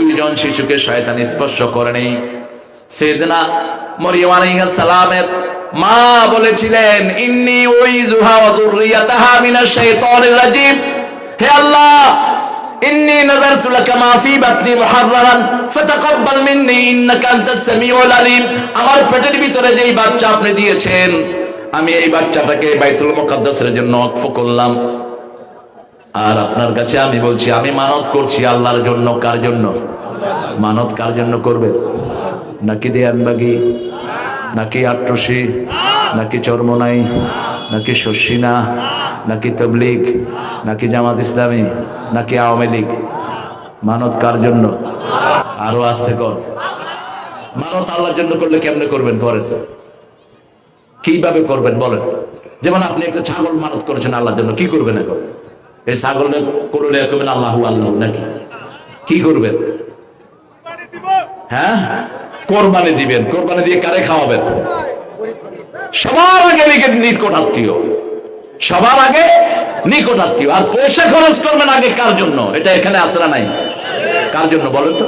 দুইজন শিশুকে শয়তান স্পর্শ করেনি সেদিনা মরিয়ম সালামের মা বলেছিলেন, ইন্নি উইযুহা ওয়া হে আল্লাহ, ইন্নি মিন্নি সামিউল আলিম। আমার পেটের ভিতরে যেই বাচ্চা আপনি দিয়েছেন, আমি এই বাচ্চাটাকে বাইতুল মুকাদ্দাসের জন্য ওয়াকফ করলাম। আর আপনার কাছে আমি বলছি, আমি মানত করছি আল্লাহর জন্য, কার জন্য? মানত কার জন্য করবেন? নাকি দেয়ানবাগি নাকি আট্রসি? নাকি চর্মনাই? নাকি শস্যিনা? নাকি তবলিগ? নাকি জামাত ইসলামী? নাকি আওয়ামী লীগ? মানত কার জন্য? আরও আসতে কর। মানত আল্লাহর জন্য করলে কেমনে করবেন করেন কীভাবে করবেন বলেন? যেমন আপনি একটা ছাগল মানত করেছেন আল্লাহর জন্য, কি করবেন এখন? এই ছাগল করলে করবেন আল্লাহ আল্লাহ নাকি কি করবেন হ্যাঁ কোরবানি দিবেন কোরবানি দিয়ে কারে খাওয়াবেন সবার আগে নিকট নিকট আত্মীয় সবার আগে নিকট আত্মীয় আর পয়সা খরচ করবেন আগে কার জন্য এটা এখানে আসরা নাই কার জন্য বলেন তো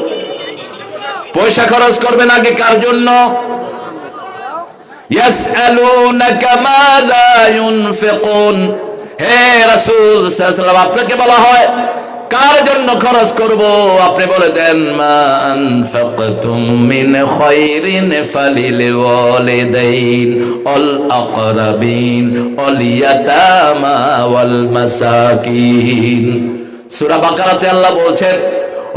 পয়সা খরচ করবেন আগে কার জন্য يسألونك ماذا ينفقون হে রাসূল আলাইহি আপনাকে বলা হয়, কার জন্য খরচ করব? আপনি বলে দেন, মা আনফাকতুম মিন খায়রিন ফালিল ওয়ালিদাইন, অল আকরাবিন, অল ইয়াতামা ওয়াল মাসাকিন। সূরা বাকারাতে আল্লাহ বলছেন,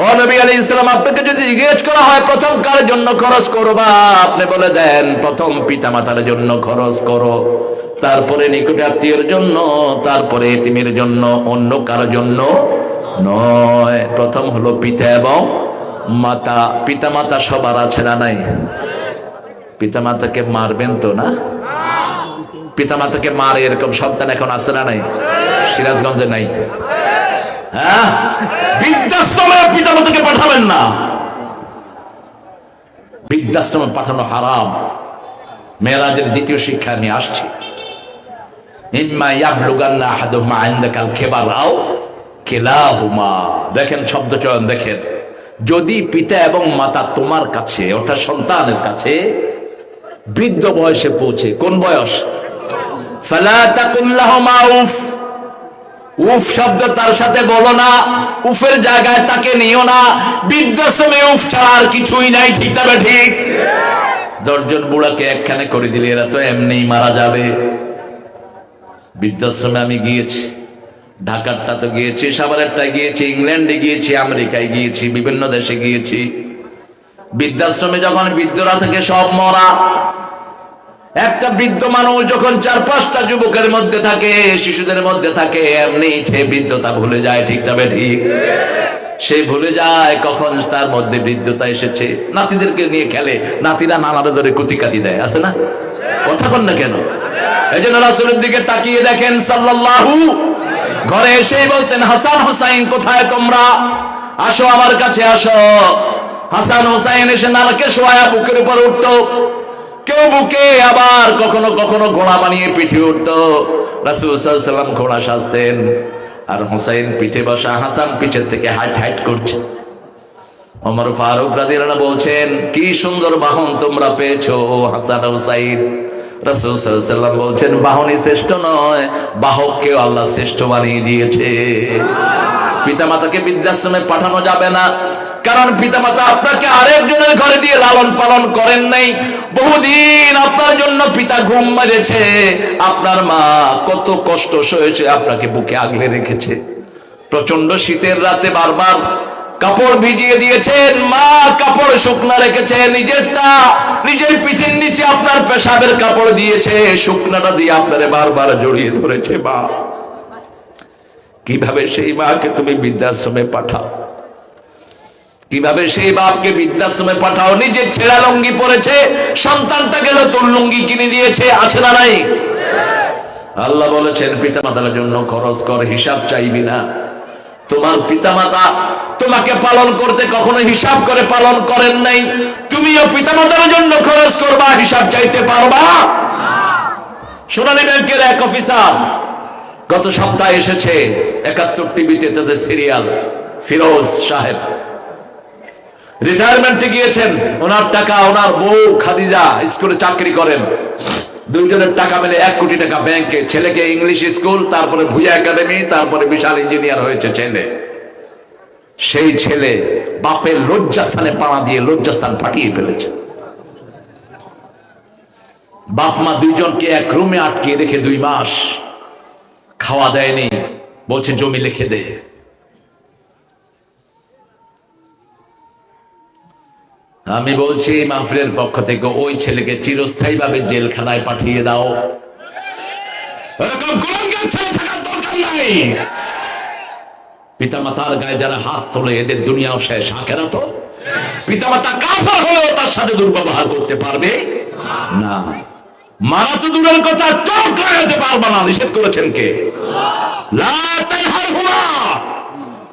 ও নবী আলী ইসলাম আপনাকে যদি জিজ্ঞেস করা হয়, প্রথম কার জন্য খরচ করবা? আপনি বলে দেন, প্রথম পিতা মাতার জন্য খরচ করো। তারপরে নিকট আত্মীয়ের জন্য, তারপরে এতিমের জন্য, অন্য কারোর জন্য? নয়। প্রথম হলো পিতা এবং মাতা। পিতা মাতা সবার আছে না নাই? পিতা মাতাকে মারবেন তো না? পিতা মাতাকে মারে, এরকম সন্তান এখন আছে না নাই? সিরাজগঞ্জে নাই। হ্যাঁ? বৃদ্ধাশ্রমে পাঠাবেন না। বৃদ্ধাশ্রমে পাঠানো হারাম। মেয়েরাজের দ্বিতীয় শিক্ষা আমি আসছি। ইম্মা ইয়াবলুগান্না আহাদুহুমা ইনদাকাল কিবার আও কিলাহুমা। দেখেন শব্দ চয়ন, দেখেন। যদি পিতা এবং মাতা তোমার কাছে, অর্থাৎ সন্তানের কাছে, বৃদ্ধ বয়সে পৌঁছে, কোন বয়স? উফ। উফ শব্দ তার সাথে বলো না, উফের জায়গায় তাকে নিও না। বৃদ্ধাশ্রমে উফ ছাড়া আর কিছুই নাই, ঠিক তবে ঠিক? দশজন বুড়াকে একখানে করে দিলে এরা তো এমনি মারা যাবে। বৃদ্ধাশ্রমে আমি গিয়েছি, ঢাকারটা তো গিয়েছি সাভারেরটা গিয়েছি, ইংল্যান্ডে গিয়েছি, আমেরিকায় গিয়েছি, বিভিন্ন দেশে গিয়েছি। বৃদ্ধাশ্রমে যখন বৃদ্ধরা থেকে সব মরা। একটা বৃদ্ধ মানুষ যখন চার পাঁচটা যুবকের মধ্যে থাকে, শিশুদের মধ্যে থাকে এমনি বৃদ্ধতা ভুলে যায় ঠিক তবে ঠিক? সে ভুলে যায়, কখন তার মধ্যে বৃদ্ধতা এসেছে? নাতিদেরকে নিয়ে খেলে, নাতিরা নানারে ধরে কুতি কাতি দেয়, আছে না? কথা কন না কেন? এই জন্য রাসুলের দিকে তাকিয়ে দেখেন সাল্লাল্লাহু, ঘরে এসেই বলতেন, হাসান হোসাইন, কোথায় তোমরা? আসো আমার কাছে, আসো। হাসান হোসাইন এসে নানাকে শোয়া বুকের উপর উঠতো। কেউ বুকে আবার কখনো কখনো ঘোড়া বানিয়ে পিঠে উঠতো। রাসুলাম ঘোড়া সাজতেন। আর হোসাইন পিঠে বসা, হাসান পিঠের থেকে হাইট হাইট করছে। অমর ফারুক রাদিয়াল্লাহু বলছেন, কি সুন্দর বাহন তোমরা পেয়েছ হাসান হুসাইন রাসূল সাল্লাল্লাহু বলছেন, বাহনই শ্রেষ্ঠ নয়, বাহককেও আল্লাহ শ্রেষ্ঠ বানিয়ে দিয়েছে। পিতামাতাকে বৃদ্ধাশ্রমে পাঠানো যাবে না, কারণ পিতামাতা আপনাকে আরেকজনের ঘরে দিয়ে লালন পালন করেন নাই। বহুদিন আপনার জন্য পিতা ঘুম মেরেছে আপনার মা কত কষ্ট সয়েছে আপনাকে বুকে আগলে রেখেছে। প্রচণ্ড শীতের রাতে বারবার কাপড় ভিজিয়ে দিয়েছেন, মা কাপড় শুকনা রেখেছে, নিজেরটা নিজের পিঠের নিচে আপনার পেশাবের কাপড় দিয়েছে, শুকনাটা দিয়ে আপনারে বারবার জড়িয়ে ধরেছে, মা। কীভাবে সেই মাকে তুমি বৃদ্ধাশ্রমে পাঠাও? কীভাবে সেই বাপকে বৃদ্ধাশ্রমে পাঠাও? নিজে ছেঁড়া লুঙ্গি পরেছে, সন্তানটা গেল তোর লুঙ্গি কিনে দিয়েছে, আছে না নাই? আল্লাহ বলেছেন পিতা মাতার জন্য খরচ কর, হিসাব চাইবি না। তোমার পিতামাতা তোমাকে পালন করতে কখনো হিসাব করে পালন করেন নাই। তুমিও পিতামাতার জন্য খরচ করবা, হিসাব চাইতে পারবা। সোনালী ব্যাংকের এক অফিসার? গত সপ্তাহে এসেছে একাত্তর টিভিতে তাদের সিরিয়াল, ফিরোজ সাহেব। রিটায়ারমেন্টে গিয়েছেন, ওনার টাকা, ওনার বউ খাদিজা স্কুলে চাকরি করেন। দুইজনের টাকা মিলে এক কোটি টাকা ব্যাংকে ছেলেকে ইংলিশ স্কুল, তারপরে ভুয়া একাডেমি, তারপরে বিশাল ইঞ্জিনিয়ার হয়েছে ছেলে। সেই ছেলে বাপের লজ্জাস্থানে পাড়া দিয়ে লজ্জাস্থান ফাটিয়ে ফেলেছে। বাপ মা দুইজনকে এক রুমে আটকে রেখে দুই মাস খাওয়া দেয়নি, বলছে জমি লিখে দে। আমি বলছি, মাহফিলের পক্ষ থেকে ওই ছেলেকে চিরস্থায়ী ভাবে জেলখানায় পাঠিয়ে দাও। নাই। পিতামাতার গায়ে যারা হাত তোলে, এদের দুনিয়াও শেষ আখেরা তো? পিতামাতা কাফার হলেও তার সাথে দুর্ব্যবহার করতে পারবে? না। মারা তো দূরের কথা, চোখ লাগাতে পারবে না। নিষেধ করেছেন কে।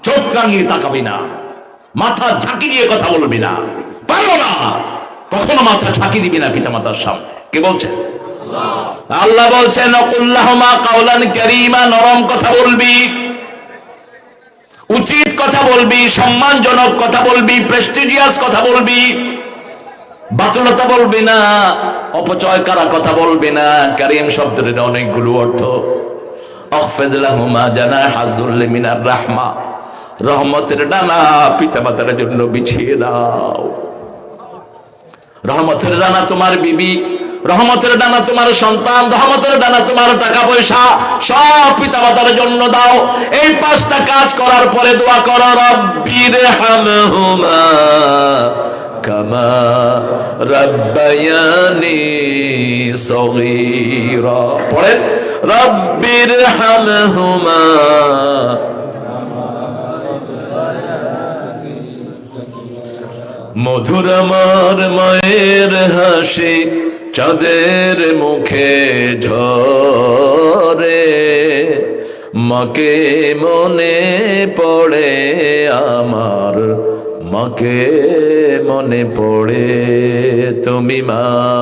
চোখ রাঙিয়ে তাকাবি না। মাথা ঝাঁকি দিয়ে কথা বলবি না। পারব না। কখনো মাথা ঝাঁকি দিবি না পিতা মাতার সামনে। কে বলছে? আল্লাহ বলছেন নরম কথা বলবি। উচিত কথা বলবি, সম্মানজনক কথা বলবি প্রেস্টিজিয়াস কথা বলবি। বাতুলতা বলবি না অপচয় করা কথা বলবি না। কারিম শব্দের অনেকগুলো অর্থ। রহমতের ডানা পিতা মাতার জন্য বিছিয়ে দাও। রহমতের ডানা তোমার বিবি, রহমতের ডানা তোমার সন্তান, রহমতের ডানা তোমার টাকা পয়সা সব পিতা মাতার জন্য দাও। এই পাঁচটা কাজ করার পরে দোয়া করো রব্বির হামহুমা কামা রব্বায়ানি সগীরা। পড়েন রব্বির হামহুমা মধুর আমার মায়ের হাসি, চাঁদের মুখে ঝরে। মাকে মনে পড়ে আমার, মাকে মনে পড়ে তুমি মা।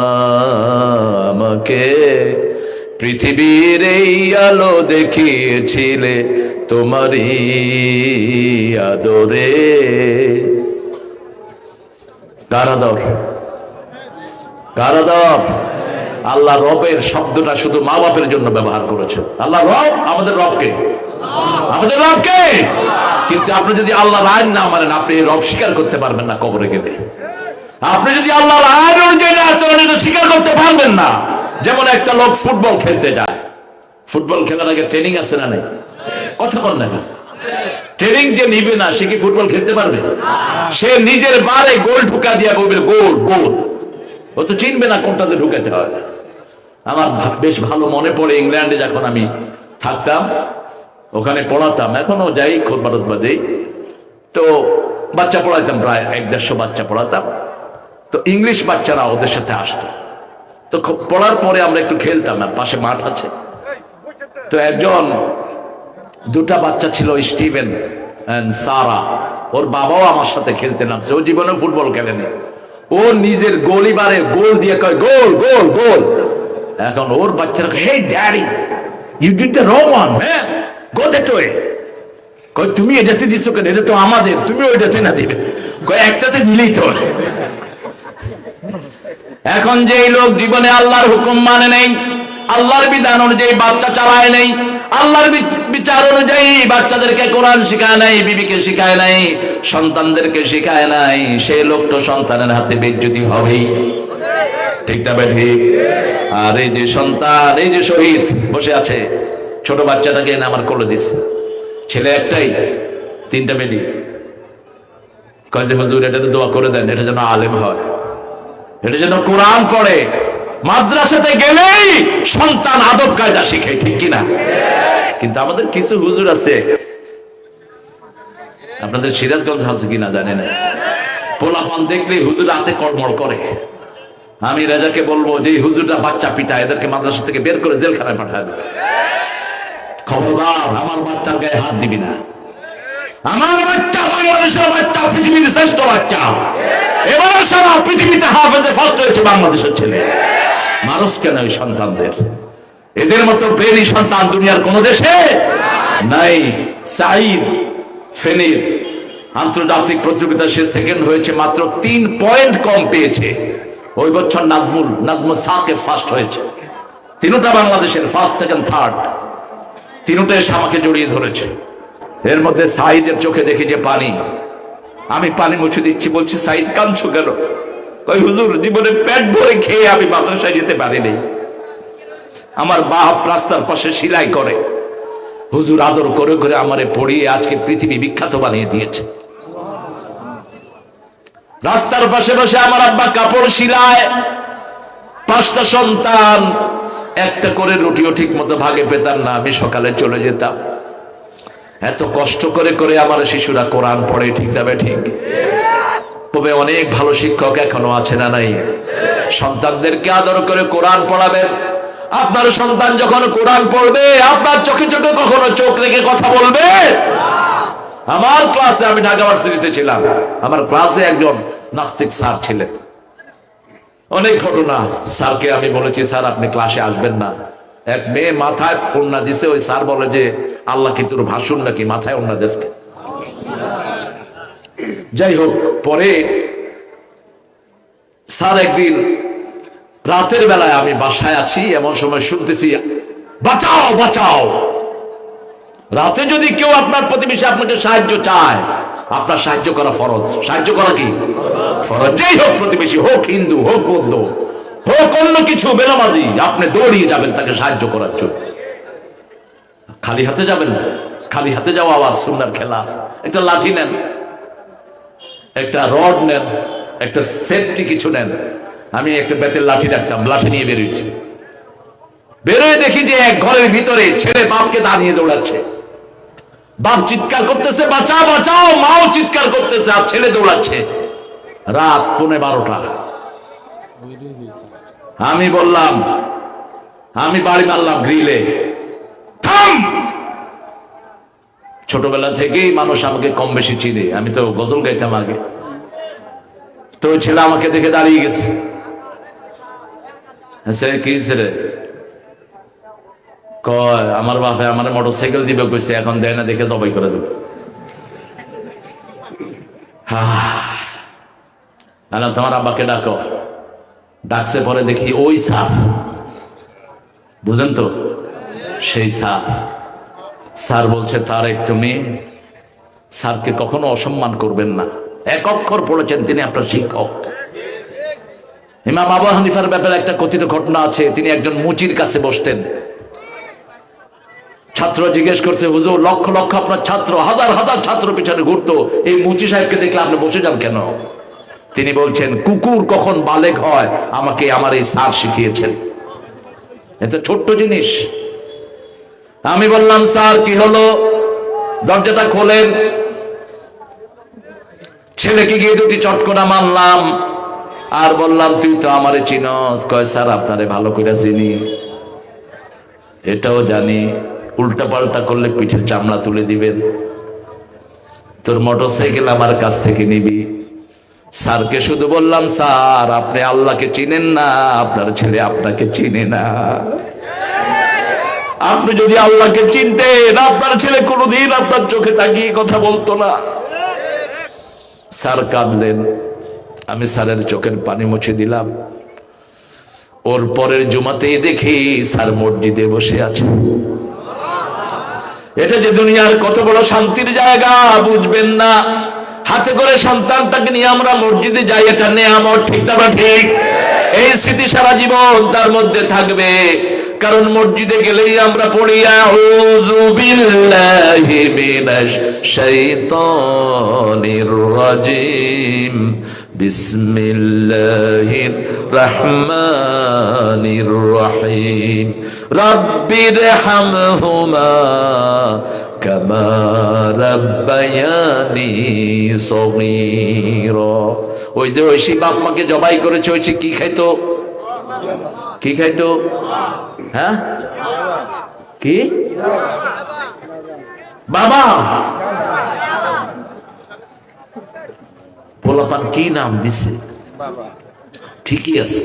পৃথিবীর এই আলো দেখিয়েছিলে তোমারই আদরে। কারাদর আল্লাহ রবের শব্দটা শুধু মা বাপের জন্য ব্যবহার করেছেন। আল্লাহ রব আমাদের রবকে। আমাদের রবকে! কিন্তু আপনি যদি আল্লাহর আইন না মানেন, আপনি রব স্বীকার করতে পারবেন না কবরে গেলে। আপনি যদি আল্লাহর আইন অনুযায়ী স্বীকার করতে পারবেন না, যেমন একটা লোক ফুটবল খেলতে যায়। ফুটবল খেলার আগে ট্রেনিং আছে না নেই? কথা বল না? ট্রেনিং যে নিবে না, সে কি ফুটবল খেলতে পারবে? সে নিজের বারে গোল ঢুকা দিয়া বলবে, গোল গোল। ও তো চিনবে না কোনটাতে ঢুকাতে হয়। আমার বেশ ভালো মনে পড়ে ইংল্যান্ডে যখন আমি থাকতাম, ওখানে পড়াতাম। এখনও যাই খোদবারতবা বাদেই। তো বাচ্চা পড়াইতাম, প্রায় এক দেড়শো বাচ্চা পড়াতাম। তো ইংলিশ বাচ্চারা ওদের সাথে আসতো। তো পড়ার পরে আমরা একটু খেলতাম না পাশে মাঠ আছে। তো একজন দুটা বাচ্চা ছিল স্টিভেন সারা। ওর বাবাও আমার সাথে খেলতে নামছে ও জীবনে ফুটবল খেলেনি। ও নিজের গোলিবারে গোল দিয়ে কয়, গোল গোল গোল। এখন ওর বাচ্চারা hey daddy you did the wrong one man go that way কয়, তুমি এটাতে দিচ্ছ কেন? এটা তো আমাদের। তুমি ওইটাতে না দিবে। কয়, একটাতে দিলেই তো এখন যে লোক জীবনে আল্লাহর হুকুম মানে নেই, আল্লাহর বিধান অনুযায়ী বাচ্চা চালায় নেই আল্লাহর বিচার অনুযায়ী বাচ্চাদেরকে কোরআন শিখায় নাই, বিবিকে শিখায় নাই, সন্তানদেরকে শিখায় নাই সেই লোক তো সন্তানের হাতে বেজ্জতি হবেই। ঠিক না ঠিক? আর এই যে সন্তান, এই যে শহীদ বসে আছে, ছোট বাচ্চাটাকে এনে আমার কোলে দিস ছেলে একটাই, তিনটা মেলি কাজে হুজুর, এটা দোয়া করে দেন, এটা যেন আলেম হয়। এটা যেন কোরআন পড়ে। মাদ্রাসাতে গেলেই সন্তান আদব কায়দা শিখে, ঠিক কিনা? কিন্তু আমাদের কিছু হুজুর আছে। আপনাদের সিরাজগঞ্জ আছে কিনা জানি না। পোলাপান দেখলে হুজুর হাতে কড়মড় করে। আমি রাজাকে বলব যে এই হুজুররা বাচ্চা পিটা, এদেরকে মাদ্রাসা থেকে বের করে জেলখানায় পাঠায় দেবে। খবরদার, আমার বাচ্চার গায়ে হাত দিবি না। আমার বাচ্চা বাংলাদেশের বাচ্চা, পৃথিবীর শ্রেষ্ঠ বাচ্চা। এবার সারা পৃথিবীতে হাফেজে ফার্স্ট হয়েছে বাংলাদেশের ছেলে। মানুষ কেন ওই সন্তানদের? এদের মতো ব্রেনি সন্তান দুনিয়ার কোন দেশে নাই। সাইদ ফেনির আন্তর্জাতিক প্রতিযোগিতা সে সেকেন্ড হয়েছে, মাত্র তিন পয়েন্ট কম পেয়েছে। ওই বছর নাজমুল নাজমুল সাকে ফার্স্ট হয়েছে। তিনটা বাংলাদেশের ফার্স্ট সেকেন্ড থার্ড তিনটা এসে আমাকে জড়িয়ে ধরেছে। এর মধ্যে সাইদের চোখে দেখি যে পানি। আমি পানি মুছে দিচ্ছি, বলছি সাইদ কাঁদছো কেন? কই হুজুর, জীবনে পেট ভরে খেয়ে আমি মাদ্রাসায় যেতে পারিনি। আমার বাপ রাস্তার পাশে সিলাই করে। হুজুর আদর করে করে আমারে পড়িয়ে আজকে পৃথিবী বিখ্যাত বানিয়ে দিয়েছে। রাস্তার পাশে বসে আমার আব্বা কাপড় সিলায়। পাঁচটা সন্তান, একটা করে রুটিও ঠিক মতো ভাগে পেতাম না, আমি সকালে চলে যেতাম। এত কষ্ট করে করে আমার শিশুরা কোরআন পড়ে, ঠিক না ঠিক? তবে অনেক ভালো শিক্ষক এখনও আছে না নাই? সন্তানদেরকে আদর করে কোরআন পড়াবেন। আপনার সন্তান যখন কোরআন পড়বে, আপনার চোখে চোখে কখনো চোখ রেখে কথা বলবে? আমার ক্লাসে আমি ঢাকা ভার্সিটিতে ছিলাম। আমার ক্লাসে একজন নাস্তিক স্যার ছিলেন। অনেক ঘটনা স্যারকে আমি বলেছি, স্যার, আপনি ক্লাসে আসবেন না। এক মেয়ে মাথায় ওড়না দিছে, ওই স্যার বলে যে, আল্লাহ কি তোর ভাসুন নাকি মাথায় ওড়না দেশকে যাই হোক, পরে স্যার একদিন রাতের বেলায় আমি বাসায় আছি, এমন সময় শুনতেছি, বাঁচাও বাঁচাও। রাতে যদি কেউ আপনার প্রতিবেশী আপনাকে সাহায্য চায়, আপনার সাহায্য করা ফরজ। সাহায্য করা কি? ফরজ। যেই হোক প্রতিবেশী হোক হিন্দু, হোক বৌদ্ধ, হোক অন্য কিছু, বেনামাজি, আপনি দৌড়িয়ে যাবেন তাকে সাহায্য করার জন্য। খালি হাতে যাবেন খালি হাতে যাওয়া আবার সুন্দর খেলা একটা লাঠি নেন, একটা রড নেন, একটা সেফটি কিছু নেন। আমি একটা বেতের লাঠি রাখতাম লাঠি নিয়ে বেরোচ্ছি বেরোয় দেখি যে এক ঘরের ভিতরে ছেলে বাপকে দাঁড়িয়ে দৌড়াচ্ছে। বাপ চিৎকার করতেছে, বাঁচাও বাঁচাও, মাও চিৎকার করতেছে, আর ছেলে দৌড়াচ্ছে। রাত পৌনে বারোটা। আমি বললাম, আমি বাড়ি মারলাম গ্রিলে। ছোটবেলা থেকেই মানুষ আমাকে কম বেশি চিনে। আমি তো গজল গাইতাম আগে। তো ছেলে আমাকে দেখে দাঁড়িয়ে গেছে। সে কি রে? কয়, আমার বাপে আমার মোটর সাইকেল দিবে কইছে, এখন দেয় না, দেখে জবাই করে দেবে। আলাম, তোমার আব্বাকে ডাকো। ডাকছে পরে দেখি ওই সাপ। বুঝেন তো? সেই সাপ। স্যার বলছে তার এক তুমি স্যারকে কখনো অসম্মান করবেন না। এক অক্ষর পড়েছেন তিনি, আপনার শিক্ষক। ইমাম আবু হানিফার ব্যাপারে একটা কথিত ঘটনা আছে, তিনি একজন মুচির কাছে বসতেন। ছাত্র জিজ্ঞেস করছে, হুজুর, লক্ষ লক্ষ আপনার ছাত্র, হাজার হাজার ছাত্র পিছনে ঘুরতো। এই মুচি সাহেবকে দেখলে আপনি বসে যান কেন? তিনি বলছেন, কুকুর কখন বালেক হয়, আমাকে আমার এই স্যার শিখিয়েছেন। এটা ছোট্ট জিনিস। আমি বললাম, স্যার, কি হলো? দরজাটা খোলেন। ছেলেকে গিয়ে দুটি চটকনা মারলাম। আর বললাম, তুই তো আমারে চিনস। কয়, স্যার, আপনারে ভালো করে চিনি। এটাও জানি। উল্টা পাল্টা করলে পিঠের চামড়া তুলে দিবেন। তোর মোটর সাইকেল আমার কাছ থেকে নিবি। স্যারকে শুধু বললাম, স্যার, আপনি আল্লাহকে চিনেন না, আপনার ছেলে আপনাকে চিনে না। আপনি যদি আল্লাহকে চিনতেন, আপনার ছেলে কোনোদিন আপনার চোখে তাকিয়ে কথা বলতো না। স্যার কাঁদলেন। আমি স্যারের চোখের পানি মুছে দিলাম। ওর পরের জুমাতে দেখি স্যার মসজিদে বসে আছে। এটা যে দুনিয়ার কত বড় শান্তির জায়গা, বুঝবেন না। হাতে করে সন্তানটাকে নিয়ে আমরা মসজিদে যাই, এটা নেয়ামত, ঠিক না ঠিক? এই স্মৃতি সারা জীবন তার মধ্যে থাকবে। কারণ মসজিদে গেলেই আমরা পড়ি, আউযু বিল্লাহি মিনাশ শাইতানির রাজিম। বিসমিল্লাহির রহমানির রহিম। রব্বির হামহুমা কামা রাব্বায়ানি সগীরা। ওই যে ঐশী বাপ মাকে জবাই করেছে ঐশী কি খাইতো? কি খাইতো? হ্যাঁ? কি? বাবা! পোলাপান কি নাম দিছে? ঠিকই আছে।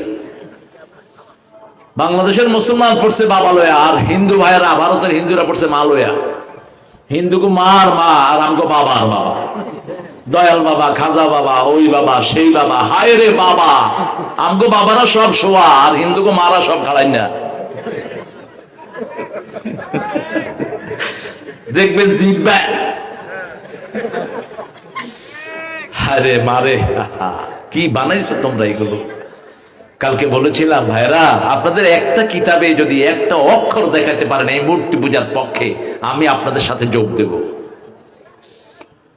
বাংলাদেশের মুসলমান পড়ছে বাবা লয়া, আর হিন্দু ভাইয়েরা, ভারতের হিন্দুরা পড়ছে মা লয়া। হিন্দুকে মার মা, আর আমগো আর বাবা। দয়াল বাবা, খাজা বাবা, ওই বাবা, সেই বাবা, হায় রে বাবা। আমগো বাবারা সব শোয়া, আর হিন্দুকে মারা সব খাড়াই না। দেখবেন জিব্বা। হারে মারে, কি বানাইছো তোমরা এগুলো? কালকে বলেছিলাম ভাইরা আপনাদের একটা কিতাবে যদি একটা অক্ষর দেখাতে পারেন এই মূর্তি পূজার পক্ষে, আমি আপনাদের সাথে যোগ দেব।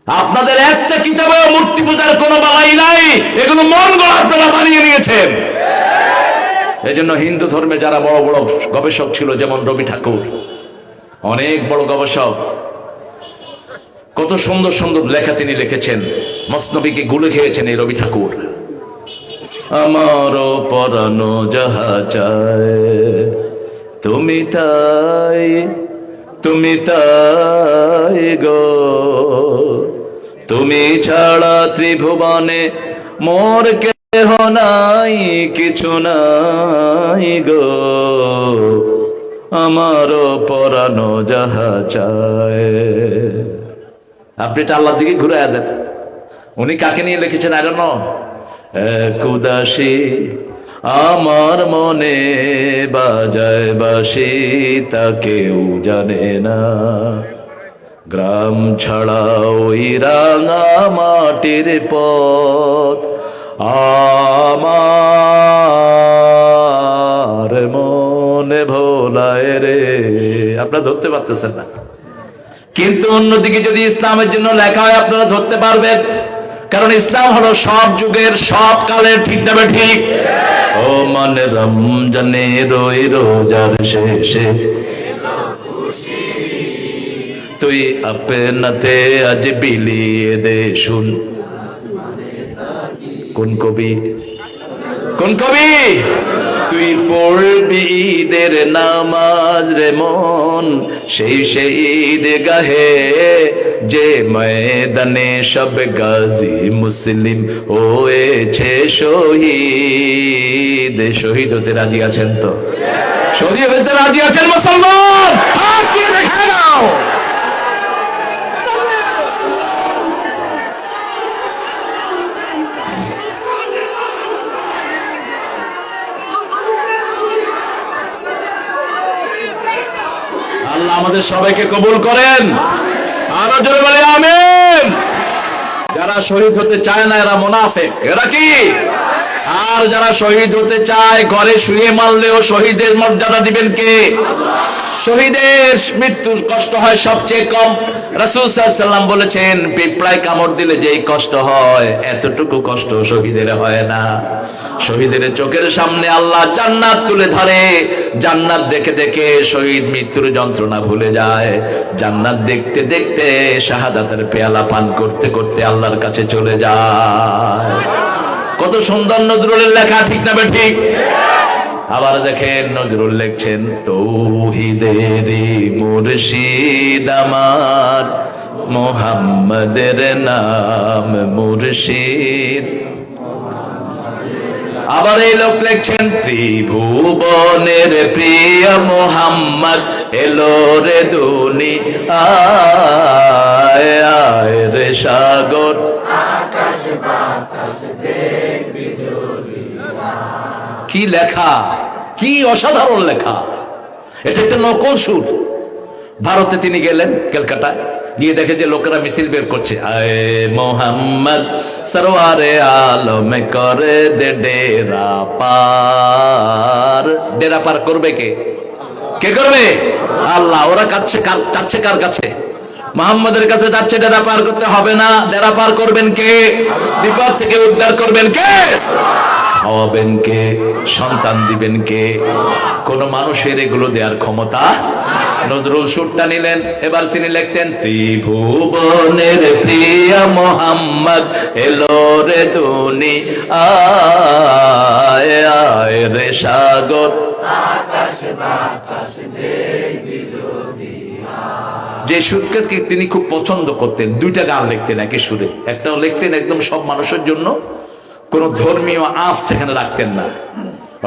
আপনাদের একটা কিতাবে মূর্তি পূজার কোনো বালাই নাই, এগুলো মন গড়া আপনারা বানিয়ে নিয়েছেন। এই জন্য হিন্দু ধর্মে যারা বড় বড় গবেষক ছিল, যেমন রবি ঠাকুর, অনেক বড় গবেষক কত সুন্দর সুন্দর লেখা তিনি লিখেছেন। মসনবীকে গুলে খেয়েছেন এই রবি ঠাকুর। আমারও পরানো যাহা চায়, তুমি তাই তুমি তাই গো। তুমি ছাড়া ত্রিভুবনে মোর কেহ নাই, কিছু নাই গো। আমারও পরানো যাহা চায় আপনি এটা আল্লাহর দিকে ঘুরে দেন। উনি কাকে নিয়ে লিখেছেন? আই নো আমার মনে বাজায় বাসি, তা কেউ জানে না। গ্রাম ছাড়া ওই রাঙা মাটির পথ আমার মনে ভোলায় রে। আপনারা ধরতে পারতেছেন না। কিন্তু অন্যদিকে যদি ইসলামের জন্য লেখা হয়, আপনারা ধরতে পারবেন। কারণ ইসলাম হলো সব যুগের, সব কালের ঠিক যাবে ঠিক ও মানে রমজানে রই রোজার শেষে। তুই আপনাতে আজ বিলিয়ে দে শুন। কোন কবি? কোন কবি? তুই পড়বি ঈদের নামাজ রে মন, সেই সেই ঈদ গাহে যে ময়দানে সব গাজী মুসলিম হয়েছে শহীদ। শহীদ হতে রাজি আছেন তো? শহীদ হতে রাজি আছেন মুসলমান? হাত দিয়ে দেখে নাও আল্লাহ আমাদের সবাইকে কবুল করেন। যারা শহীদ হতে চায় না, এরা মোনাফেক। এরা কি? আর যারা শহীদ হতে চায়, ঘরে শুয়ে মারলেও শহীদের মর্যাদা দিবেন কে? শহীদের মৃত্যুর কষ্ট হয় সবচেয়ে কম। রাসূল সাল্লাল্লাহু আলাইহি সাল্লাম বলেছেন, পিঁপড়ায় কামড় দিলে যেই কষ্ট হয়, এতটুকু কষ্ট শহীদের হয় না। শহীদের চোখের সামনে আল্লাহ জান্নাত তুলে ধরে। জান্নাত দেখে দেখে শহীদ মৃত্যুর যন্ত্রণা ভুলে যায়। জান্নাত দেখতে দেখতে শাহাদাতের পেয়ালা পান করতে করতে আল্লাহর কাছে চলে যায়। কত সুন্দর নজরুলের লেখা, ঠিক না ঠিক আবার দেখেন নজরুল লেখছেন, তৌহিদেরি মুর্শিদ আমার, মোহাম্মদের নাম মুর্শিদ। আবার এই লোক লেখছেন, ত্রিভুবনের প্রিয় মোহাম্মদ, এলো রে দুনি আয় আয় রে সাগর। কি লেখা? কি অসাধারণ লেখা। এটা একটা নকল সুর। ভারতে তিনি গেলেন, ক্যালকাটায়। গিয়ে দেখে যে লোকেরা মিছিল বের করছে। আয়ে মোহাম্মদ সরওয়ারে আলম করে দে ডেরা পার। ডেরা পার করবে কে? কে করবে? আল্লাহ, ওরা কার চাচ্ছে কার কাছে? মোহাম্মদের কাছে যাচ্ছে, ডেরা পার করতে হবে না। ডেরা পার করবেন কে? বিপদ থেকে উদ্ধার করবেন কে? খাওয়াবেন কে? সন্তান দিবেন কে? কোন মানুষের এগুলো দেওয়ার ক্ষমতা নজরুল সুরটা নিলেন। এবার তিনি লিখতেন, ত্রিভুবনের প্রিয় মোহাম্মদ এলো রে দুনি, আয় রে সাগর। যে সুরকে তিনি খুব পছন্দ করতেন, দুইটা গান লিখতেন একই সুরে। একটাও লিখতেন একদম সব মানুষের জন্য। কোন ধর্মীয় আঁচ সেখানে রাখতেন না।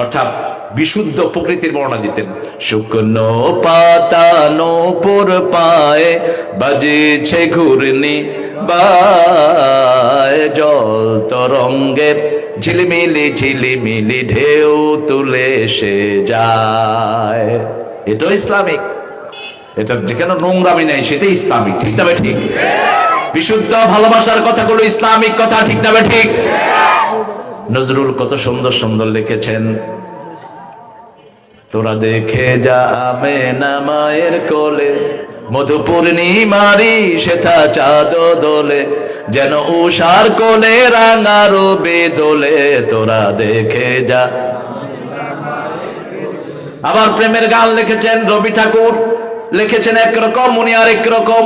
অর্থাৎ বিশুদ্ধ প্রকৃতির বর্ণনা দিতেন। শুকনো পাতা নোপর পায়ে বাজেছে ঘুরনি বায় জল তরঙ্গের ঝিলিমিলি ঝিলিমিলি ঢেউ তুলে সে যায়। এটাও ইসলামিক। এটা যেখানে নোংরামি নাই সেটাই ইসলামিক। ঠিক না বে ঠিক? বিশুদ্ধ ভালোবাসার কথাগুলো ইসলামিক কথা, ঠিক না বে ঠিক? নজরুল কত সুন্দর সুন্দর লিখেছেন। তোরা দেখে যাবে না মায়ের কোলে মধু পূর্ণিমারি সেথা চাঁদ দোলে, যেন উষার কোলে রাঙা রবে দোলে, তোরা দেখে যা। আবার প্রেমের গান লিখেছেন রবি ঠাকুর, লিখেছেন একরকম, উনি আর একরকম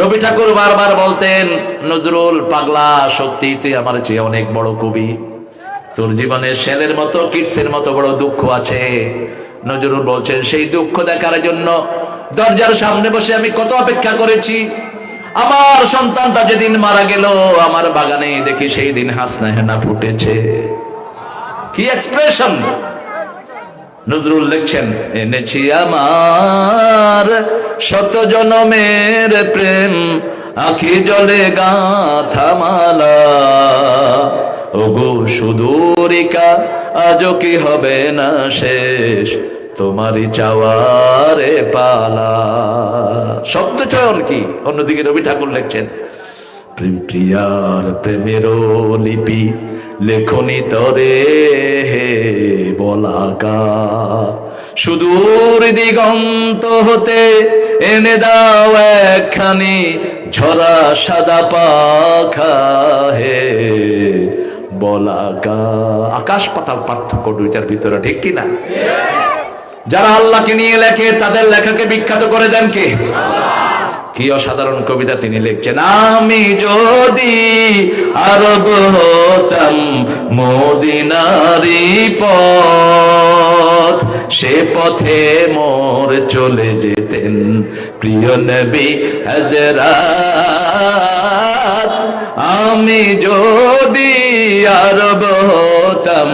রবি ঠাকুর বারবার বলতেন, নজরুল, পাগলা, সত্যি তুই আমার চেয়ে অনেক বড় কবি। তোর জীবনে শেলের মতো কিটসের মতো বড় দুঃখ আছে। নজরুল বলছেন, সেই দুঃখ দেখার জন্য দরজার সামনে বসে আমি কত অপেক্ষা করেছি। আমার সন্তানটা যেদিন মারা গেল, আমার বাগানে দেখি সেই দিন হাসনা হেনা ফুটেছে। কি এক্সপ্রেশন নজরুল লিখছেন, এনেছি আমার শত জনমের প্রেম, আখি জলে গাথা মালা। ওগো সুদূরিকা, আজও কি হবে না শেষ? তোমারই চাওয়ারে পালা। শব্দ চয়ন কি? অন্যদিকে রবি ঠাকুর লিখছেন প্রেম প্রিয়ার প্রেমেরও লিপি লেখনি তরে হে বলাকা। সুদূর দিগন্ত হতে এনে দাও একখানি ঝরা সাদা পাখা হে বলাকা। আকাশ পাতাল পার্থক্য দুইটার ভিতরে, ঠিক কিনা? যারা আল্লাহকে নিয়ে লেখে, তাদের লেখাকে বিখ্যাত করে দেন কে? কি অসাধারণ কবিতা তিনি লিখছেন, আমি যদি আরব হতাম মদিনারি পথ, সে পথে মোর চলে যেতেন প্রিয় নবী হাজরাত আমি যদি আরব হতাম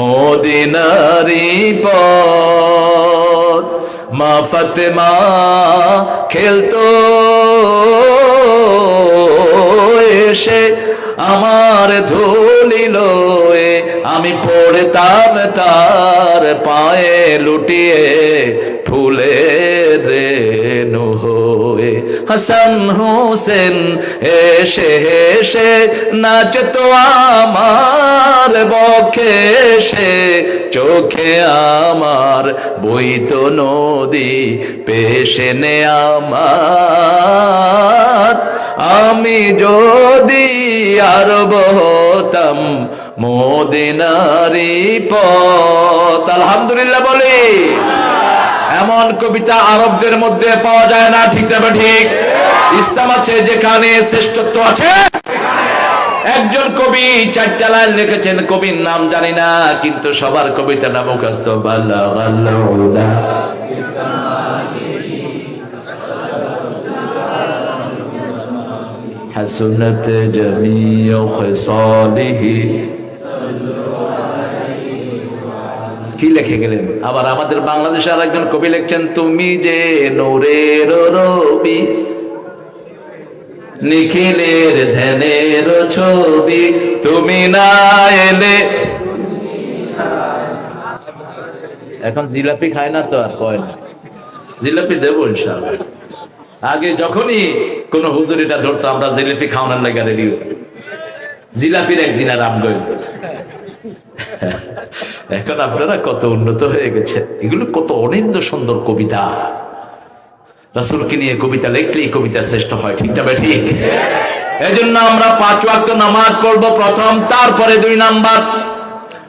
মদিনারি পথ মা ফতেমা খেলতো। এসে আমার ধুলিল আমি পড়তাম তার পায়ে লুটিয়ে ফুলের রেণু হয়ে হাসান হোসেন এসে হেসে নাচতো আমার বক্ষে সে চোখে আমার বইত নদী পেশে নে আমার। আমি যদি আরব হতাম মোদিনারি পথ, আলহামদুলিল্লাহ বলি। এমন কবিতা আরবদের মধ্যে পাওয়া যায় না, ঠিক না ঠিক? ইসলাম আছে যেখানে শ্রেষ্ঠত্ব আছে। একজন কবি চারটা লাইন লিখেছেন, কবির নাম জানি না, কিন্তু সবার কবিতাটা মুখস্থ। হাসুনত জমি ও খসালিহি। কি লিখে গেলেন? আবার আমাদের বাংলাদেশে আর একজন কবি লিখছেন, তুমি যে নূরের রবি, নিখিলের ধ্যানের ছবি, তুমি না এলে এখন জিলাপি খায় না তো আর কয় না। জিলাপি দেবো ইনশাআল্লাহ। আগে যখনই কোন হুজুরিটা ধরতো, আমরা জিলাপি খাওয়ানোর লাগে রেডি হতাম জিলাপির একদিন আর আমগো এখন আপনারা কত উন্নত হয়ে গেছে এগুলো কত অনিন্দ সুন্দর কবিতা। রাসুলকে নিয়ে কবিতা লিখলেই কবিতা শ্রেষ্ঠ হয়, ঠিক না ঠিক। এই জন্য আমরা পাঁচ ওয়াক্ত নামাজ পড়ব প্রথম, তারপরে দুই নাম্বার।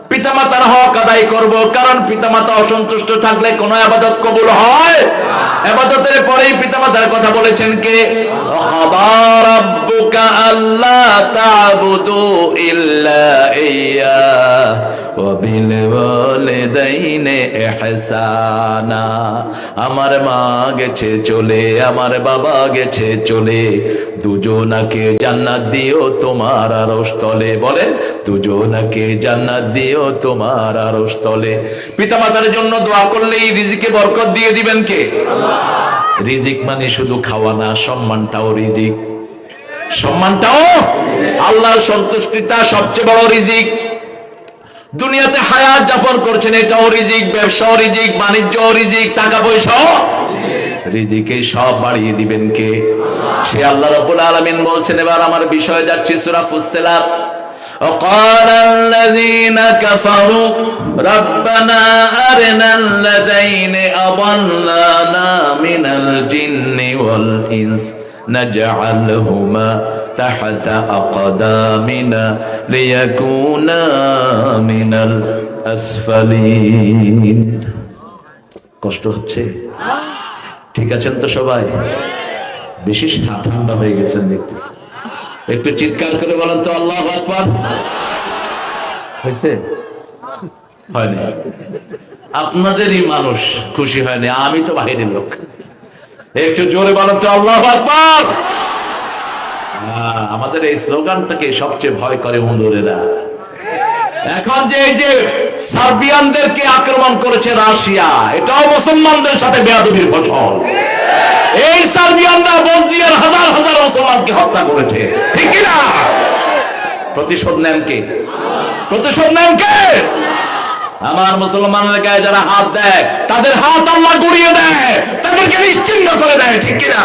পিতামাতার হক আদায় করব, কারণ পিতামাতা অসন্তুষ্ট থাকলে কোন আবাদত কবুল হয় আবাদতের পরেই পিতামাতার কথা বলেছেন কে? আল্লাহ তাবুদু ইল্লা ইয়া। আমার মা গেছে চলে, আমার বাবা গেছে চলে। দুজনাকে জান্নাত দিও তোমার আরও স্থলে বলে দুজনাকে জান্নাত দিও তোমার আরও স্থলে পিতা মাতার জন্য দোয়া করলে এই রিজিকে বরকত দিয়ে দিবেন কে? রিজিক মানে শুধু খাওয়া না, সম্মানটাও রিজিক। সম্মানটাও আল্লাহর সন্তুষ্টিতা সবচেয়ে বড় রিজিক। দুনিয়াতে হায়াত যাপন করছেন এটাও রিজিক ব্যবসাও রিজিক বাণিজ্য রিজিক টাকা পয়সাও রিজিকে সব বাড়িয়ে দিবেন কে সে আল্লাহ রাব্বুল আলামিন বলছেন এবার আমার বিষয় যাচ্ছে সূরা ফুসসিলাত وقال الذين كفروا ربنا أرنا الذين أضلانا من الجن والإنس نجعلهما تحت أقدامنا ليكونا من الأسفلين কষ্ট হচ্ছে ঠিক আছেন তো সবাই বেশি ঠান্ডা হয়ে গেছেন দেখতেছি একটু চিৎকার করে বলেন তো আল্লাহ আকবার হয়েছে হয়নি আপনাদেরই মানুষ খুশি হয়নি আমি তো বাহিরের লোক একটু জোরে বলেন তো আল্লাহ আকবার আহ, আমাদের এই স্লোগানটাকে সবচেয়ে ভয় করে মন্দুরেরা এখন যে এই যে সার্বিয়ানদেরকে আক্রমণ করেছে রাশিয়া, এটাও মুসলমানদের সাথে বেয়াদবির ফসল। এই সার্বিয়ানরা বসনিয়ার হাজার হাজার মুসলমানকে হত্যা করেছে। ঠিক কিনা প্রতিশোধ নেন কে? প্রতিশোধ নেন কে? আমার মুসলমানের গায়ে যারা হাত দেয়, তাদের হাত আল্লাহ গড়িয়ে দেয়, তাদেরকে নিশ্চিন্ন করে দেয়, ঠিক কিনা